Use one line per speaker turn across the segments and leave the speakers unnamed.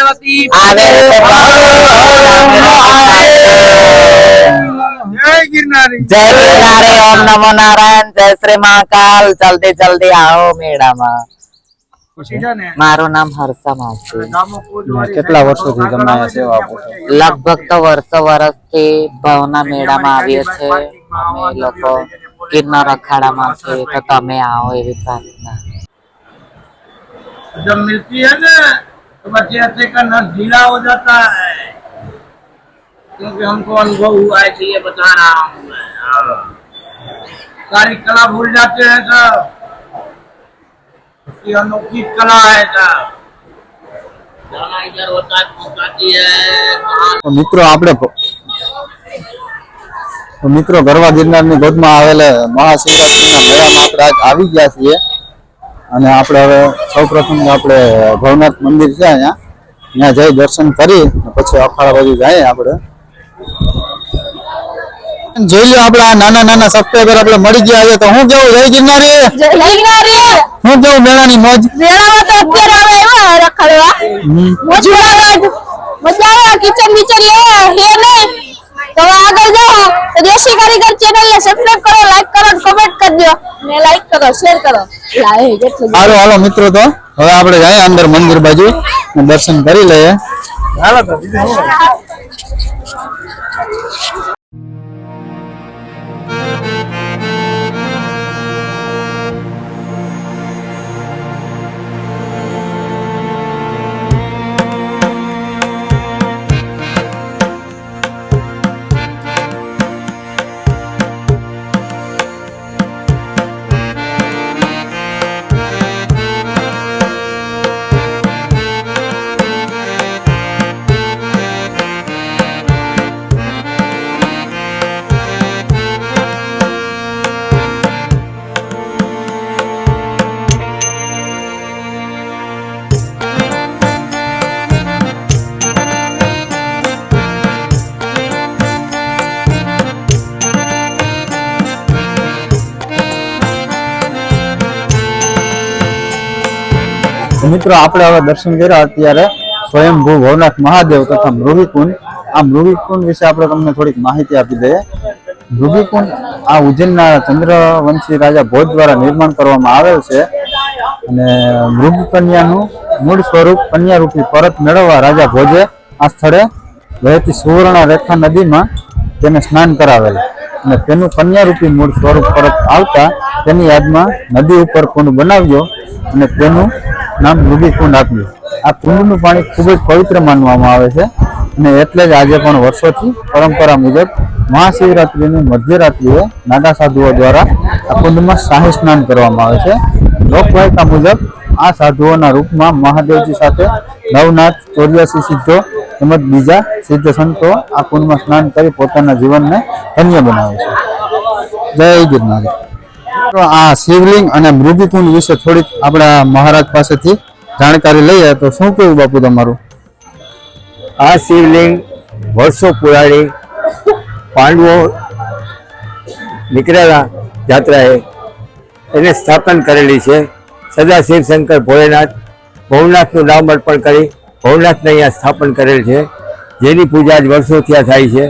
પાર્વતી જય ગિરનારી.
ઓમ નમો નારાયણ. જય શ્રી મહાકાલ. જલ્દી જલ્દી આવો મેળામાં. મારું નામ હર્ષા માસી
કેટલા વર્ષોથી તમે સેવા આપો
લગભગ તો વર્ષો વર્ષથી ભાવના મેળામાં આવીએ છે અમે લોકો ગિરનાર અખાડામાં છે તો તમે આવો એવી પ્રાર્થના.
જબ મિલતી હે ને? तो बच्चे अच्छे का नस ढीला हो जाता है क्योंकि हमको अनुभव हुआ है कि ये बता रहा हूँ मैं हाँ। सारी कला भूल जाते हैं सब उसकी अनोखी कला है सब जाना इधर होता है पहुंचाती है कहाँ
તો મિત્રો આપણે ભ- તો મિત્રો ગરવા ગિરનારની ગોદમાં આવેલા મહાશિવરાત્રિના મેળામાં આપણે આજ આવી ગયા છીએ અને આપણે હવે સૌ પ્રથમ આપણે ભવનાથ મંદિર છે અહીંયા. ત્યાં જઈ દર્શન કરી પછી અખાડા બાજુ જાય આપણે. જોઈ લો આપણે આ નાના નાના સબસ્ક્રાઈબર આપણે મળી ગયા છે. તો હું કેવું જય ગિરનારી? હું કેવું મેળાની મોજ?
મેળામાં તો અત્યારે આવે રખડવા.
હમ.
આવે. મજા આવે કિચન બિચન હે હે નહીં. તો આગળ જાઓ તો દેશી કારીગર ચેનલ ને સબસ્ક્રાઇબ કરો લાઈક કરો કમેન્ટ કરજો. ને લાઈક કરો શેર કરો.
હાલો હાલો મિત્રો તો. હવે આપણે જઈએ અંદર મંદિર બાજુ. દર્શન કરી લઈએ. તો મિત્રો, આપણે હવે દર્શન કર્યા અત્યારે સ્વયંભૂ ભવનાથ મહાદેવ તથા મૃગીકુંડ. આ મૃગીકુંડ વિશે આપણે તમને થોડીક માહિતી આપી દઈએ. મૃગીકુંડ આ ઉજ્જૈનના ચંદ્રવંશી રાજા ભોજ દ્વારા નિર્માણ કરવામાં આવેલ છે અને મૃગકન્યાનું મૂળ સ્વરૂપ કન્યારૂપી પરત મેળવવા રાજા ભોજે આ સ્થળે વહેતી સુવર્ણ રેખા નદીમાં તેને સ્નાન કરાવેલ અને તેનું કન્યારૂપી મૂળ સ્વરૂપ પરત આવતા તેની યાદમાં નદી ઉપર કુંડ બનાવ્યો અને તેનું નામ મૃગી કુંડ આપ્યું. આ કુંડનું પાણી ખૂબ જ પવિત્ર માનવામાં આવે છે અને એટલે જ આજે પણ વર્ષોથી પરંપરા મુજબ મહાશિવરાત્રિની મધ્યરાત્રિએ નાગા સાધુઓ દ્વારા આ કુંડમાં શાહી સ્નાન કરવામાં આવે છે. લોકવાયકા મુજબ આ સાધુઓના રૂપમાં મહાદેવજી સાથે નવનાથ, ચોર્યાસી સિદ્ધો તેમજ બીજા સિદ્ધ સંતો આ કુંડમાં સ્નાન કરી પોતાના જીવનને ધન્ય બનાવે છે. જય ગિરનારી તો આ શિવલિંગ અને મૃગીકુંડ વિશે થોડીક આપણા મહારાજ પાસેથી જાણકારી લઈએ તો શું કેવું બાપુ તમારું?
આ શિવલિંગ વર્ષો પુરાણી પાંડવો નીકળેલા યાત્રાએ એને સ્થાપન કરેલી છે. સદા શિવશંકર ભોળેનાથ, ભવનાથનું નામ અર્પણ કરી ભવનાથને અહીંયા સ્થાપન કરેલ છે. જેની પૂજા જ વર્ષોથી આ થાય છે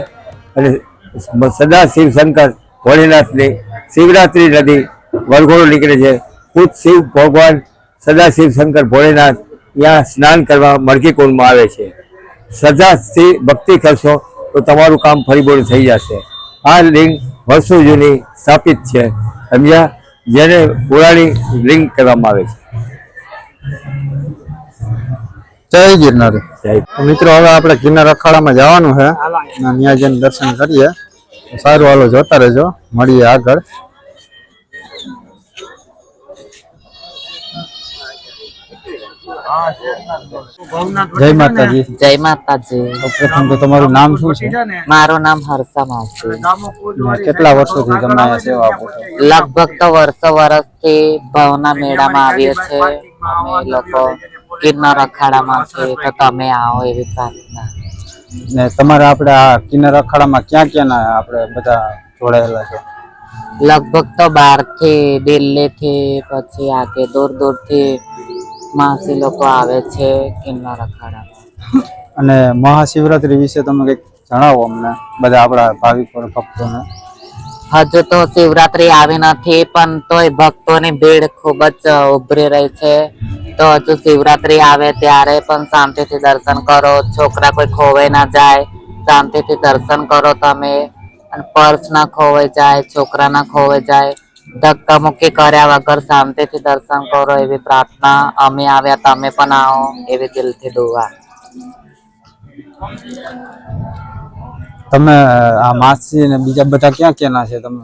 અને સદા શિવશંકર ભોળેનાથની શિવરાત્રિ નદી વરઘોડો નીકળે છે. ખુદ શિવ ભગવાન સદા શિવશંકર ભોળેનાથ ત્યાં સ્નાન કરવા મળકી કુંડમાં આવે છે. શ્રદ્ધાથી ભક્તિ કરશો તો તમારું કામ ફરીબોળ થઈ જશે. આ લિંગ વર્ષો જૂની સ્થાપિત છે. સમજ્યા? જેને પુરાણી લિંગ કહેવામાં આવે છે.
જય ગિરનાર.
જય.
મિત્રો હવે આપણે ગિરનાર અખાડામાં જવાનું છે. ત્યાં જઈને દર્શન કરીએ. સારું હાલો જોતા રહેજો. મળીએ આગળ. જય માતાજી.
જય માતાજી.
પ્રથમ તો તમારું નામ શું છે?
મારું નામ હર્ષા માસી
કેટલા વર્ષોથી તમે સેવા આપો
લગભગ તો વર્ષો વર્ષથી ભાવના મેળામાં આવીએ છે અમે લોકો ગિરનાર અખાડામાં છે તો તમે આવો એવી પ્રાર્થના.
ને તમારે આપણે આ કિન્નર અખાડામાં ક્યાં ક્યાંના આપણે બધા જોડાયેલા છે?
લગભગ તો બહારથી દિલ્હી થી પછી આગે દૂર દૂરથી માસી લોકો આવે છે ગિરનાર અખાડા
અને મહાશિવરાત્રી વિશે તમે કંઈક જણાવો અમને બધા આપણા ભાવિકો ભક્તોને.
હજુ તો શિવરાત્રી આવી નથી પણ તોય ભક્તોની ભીડ ખૂબ જ ઉભરી રહી છે. તો હજુ શિવરાત્રી આવે ત્યારે પણ શાંતિથી દર્શન કરો. છોકરા કોઈ ખોવાઈ ના જાય શાંતિથી દર્શન કરો તમે. અને પર્સ ના ખોવાઈ જાય છોકરા ના ખોવાઈ જાય. ધક્કામુક્કી કર્યા વગર શાંતિથી દર્શન કરો એવી પ્રાર્થના. અમે આવ્યા તમે પણ આવો એવી દિલથી દુવા
તમે આ માસી ને બીજા બધા ક્યાં ક્યાંના છે? તમે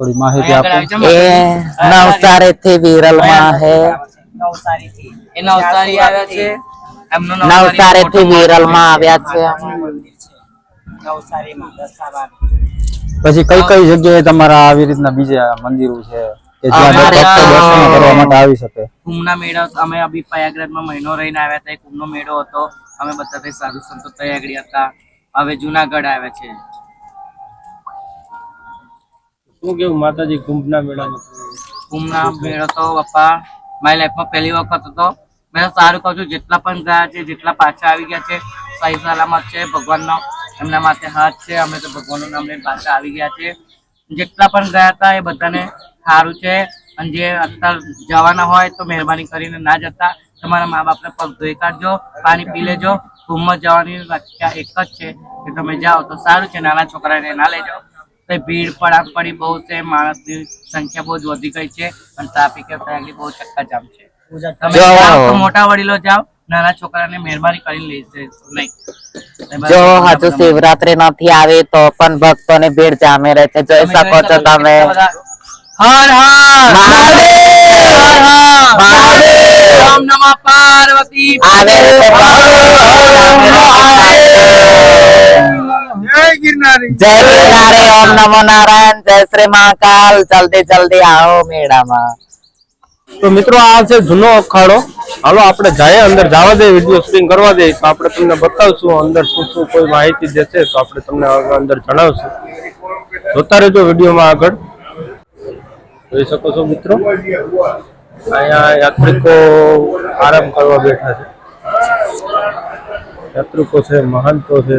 થોડી માહિતી આપો.
એ નવસારી થી વિરલમાં હે.
નવસારીથી. એ નવસારી આવ્યા છે. એમનો
નવસારી થી વિરલમાં આવ્યા છે.
નવસારીમાં દસ્તાબાદ
પછી કઈ કઈ જગ્યાએ તમારા આવી રીતના બીજા મંદિરો છે કે જ્યાં દર્શન કરવા માટે આવી શકે?
કુંભના મેળો અમે અભી પ્રયાગરાજમાં મહિનો રહીને આવ્યા હતા. કુંભનો મેળો હતો. અમે બધા સાધુ સંતો તૈયારી હતા. હવે જુનાગઢ આવ્યા છે.
શું કેવું માતાજી કુંભના મેળામાં?
કુંભના મેળો તો પપ્પા મારી લાઈફમાં પહેલી વખત હતો. મેં સારું કહું છું, જેટલા પણ ગયા છે, જેટલા પાછા આવી ગયા છે સહી સલામત છે, ભગવાનનો એમના માથે હાથ છે, અમે તો ભગવાનનું નામ પાછા આવી ગયા છે. જેટલા પણ ગયા હતા એ બધાને સારું છે. અને જે અત્યારે જવાના હોય તો મહેરબાની કરીને ના જતા. તમારા મા બાપને પગ ધોઈ કાઢજો, પાણી પી લેજો. ઘૂમમાં જવાની વ્યાખ્યા એક જ છે કે તમે જાઓ તો સારું છે, નાના છોકરાને ના લઈ જાઓ. તો ભીડ પડી બહુ છે માણસની સંખ્યા બહુ જ વધી ગઈ છે અને ટ્રાફિક આગળ બહુ ચક્કાજામ છે. તમે
જો.
જાઓ તો મોટા વડીલો જાઓ નાના છોકરાને મહેરબાની કરીને લઈ જશો નહીં
જો હજુ શિવરાત્રી નથી આવી તો પણ ભક્તોની ભીડ જામે રહે છે. જોઈ શકો છો તમે.
હર હર!
મહાદેવ! મહાદેવ!
ઓમ નમઃ પાર્વતી!
આવે. છે જય નારે ઓમ નમો નારાયણ જય શ્રી મહાકાલ. જલ્દી જલ્દી આવો મેળામાં.
તો મિત્રો આ છે જૂનો અખાડો. હાલો આપણે જાય અંદર જવા દે વીડિયો શૂટિંગ કરવા દે તો આપણે તમને બતાવશું અંદર શું શું કોઈ માહિતી દેશે તો આપણે તમને આગળ અંદર જણાવશું. જોતા રહેજો વિડીયોમાં આગળ. જોઈ શકો છો મિત્રો. અહીંયા યાત્રિકો આરામ કરવા બેઠા છે. યાત્રિકો છે મહંતો છે.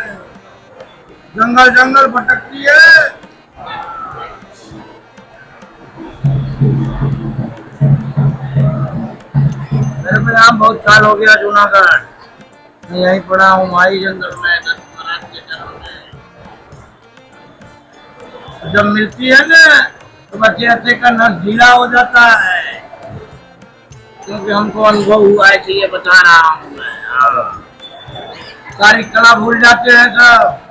जंगल जंगल भटकती है। मेरे को यहाँ बहुत साल हो गया जूनागढ़। मैं यहीं पढ़ा हूँ माई जंगल में में। जब मिलती है ना तो बच्चे अच्छे का नस ढीला हो जाता है। क्योंकि हमको अनुभव हुआ है इसलिए बता रहा हूँ मैं। हाँ। सारी कला भूल जाते हैं सब।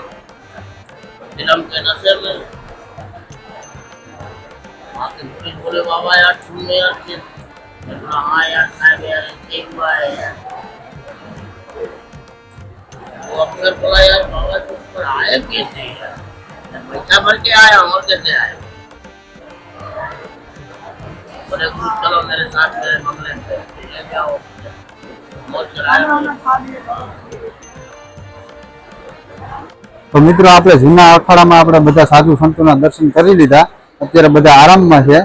है फ़िल्म के नशे में वहाँ के पुलिस बोले, बाबा यार तुमने यार फिर मैं बोला हाँ यार साहब यार, एक बार है यार। वो अफसर बोला, यार, बाबा, तुम पर आए कैसे यार? मैं पैसा भर के आया हूँ, और कैसे आया बोले गुरु चलो मेरे साथ, मेरे बंगले पे ले जाओ मौज कराया।
તો મિત્રો, આપણે જૂના અખાડામાં આપણે બધા સાધુ સંતોના દર્શન કરી લીધા. અત્યારે બધા આરામમાં છે.